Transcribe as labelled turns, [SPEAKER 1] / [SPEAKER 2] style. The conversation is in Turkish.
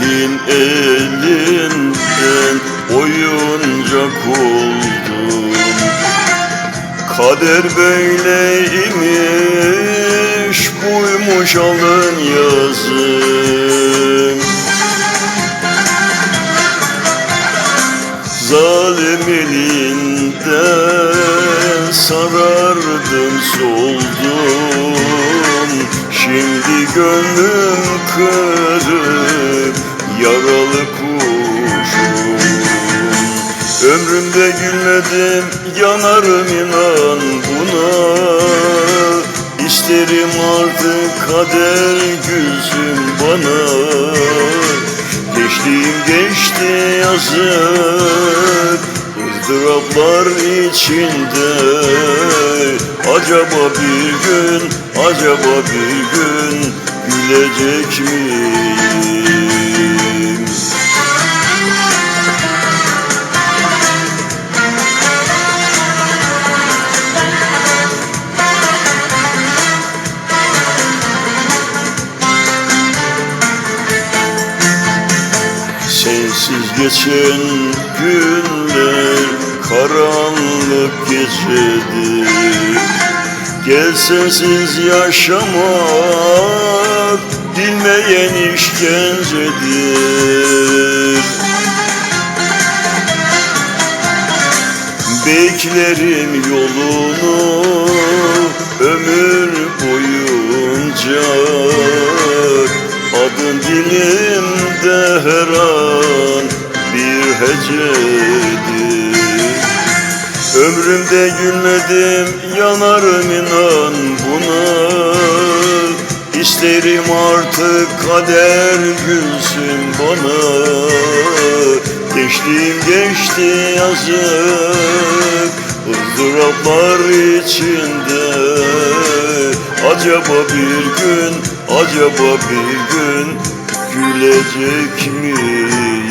[SPEAKER 1] Talihin elinden oyuncak oldum Kader böyleymiş buymuş alın yazım Zalim elinde sarardım soldum. Şimdi gönlüm kırık Ömrümde gülmedim yanarım inan buna. İsterim artık kader gülsün bana. Geçtiğim geçti yazık ızdıraplar içinde. Acaba bir gün, acaba bir gün gülecek miyim? Sensiz geçen günler karanlık gecedir. Gel yaşamak bilmeyen işkencedir. Beklerim yolunu ömür dilimde her an bir hecedir. Ömrümde gülmedim yanarım inan buna. İsterim artık kader gülsün bana. Geçtiğim geçti yazık ızdıraplar içinde. Acaba bir gün, acaba bir gün gülecek mi?